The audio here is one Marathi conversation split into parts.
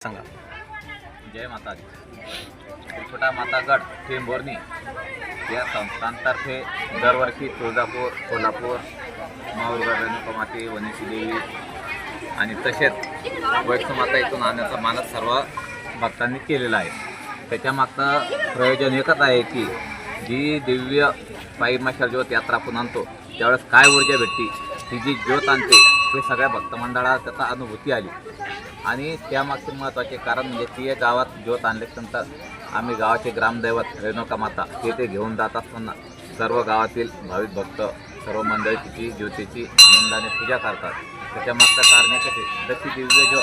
सांगा. जय माता त्रिकुटा माता गट टेंभोर्णी या संस्थांतर्फे दरवर्षी तुळजापूर कोल्हापूर माहूरगड रेणुकामाते वनेशी देवी आणि तसेच वैष्णोमाता इथून आणण्याचा मानस सर्व भक्तांनी केलेला आहे. त्याच्यामागचं प्रयोजन एकच आहे की जी दिव्य पायमाशाल ज्योत यात्रा आपण आणतो त्यावेळेस काय ऊर्जा भेटते ती जी ज्योत आणते हे सगळ्या भक्तमंडळाला त्याचा अनुभूती आली. आणि त्यामागचे महत्त्वाचे कारण म्हणजे ती गावात ज्योत आणल्यानंतर आम्ही गावाचे ग्रामदैवत रेणुका माता तेथे घेऊन जात असताना सर्व गावातील भाविक भक्त सर्व मंडळी तिची ज्योतीची आनंदाने पूजा करतात. त्याच्यामागचं कारण कसे जशी दिव्य ज्योत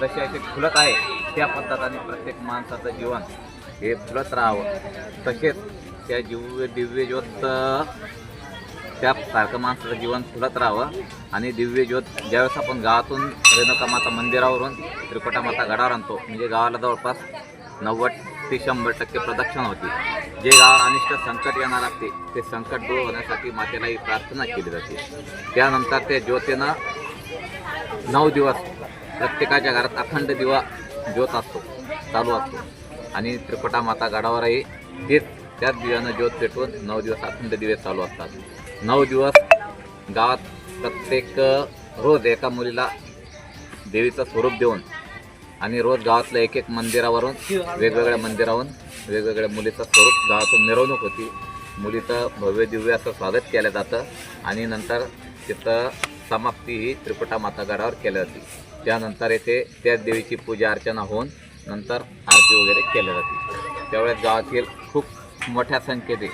जशी अशी फुलत आहे त्या पद्धतीने प्रत्येक माणसाचं जीवन हे फुलत राहावं. तसेच त्या जीव दिव्य ज्योत त्यासारखं माणसाचं जीवन फुलत राहावं. आणि दिव्य ज्योत ज्यावेळेस आपण गावातून रेणुका माता मंदिरावरून त्रिकोटा माता गडावर आणतो म्हणजे गावाला जवळपास नव्वद ते शंभर टक्के प्रदक्षिणा होती. जे गावावर अनिष्ट संकट येणार असते ते संकट दूर होण्यासाठी मातेला ही प्रार्थना केली जाते. त्यानंतर त्या ज्योतीनं नऊ दिवस प्रत्येकाच्या घरात अखंड दिवा ज्योत असतो चालू असतो. आणि त्रिकोटा माता गडावरही तेच त्याच दिव्यानं ज्योत पेटवून नऊ दिवस अखंड दिवे चालू असतात. नऊ दिवस गावात प्रत्येक रोज एका मुलीला देवीचं स्वरूप देऊन आणि रोज गावातल्या एक एक मंदिरावरून वेगवेगळ्या मंदिरावरून वेगवेगळ्या मुलीचं स्वरूप गावातून मिरवणूक होती. मुलीचं भव्य दिव्य असं स्वागत केलं जातं आणि नंतर तिथं समाप्ती ही त्रिपुटा मातागडावर केली जाते. त्यानंतर येथे त्या देवीची पूजा अर्चना होऊन नंतर आरती वगैरे केल्या जाते. त्यावेळेस गावातील खूप मोठ्या संख्येने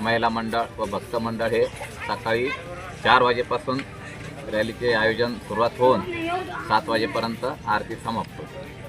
महिला मंडळ व भक्त मंडळ हे सकाळी चार वाजेपासून रॅलीचे आयोजन सुरुवात होऊन सात वाजेपर्यंत आरती समाप्त होते.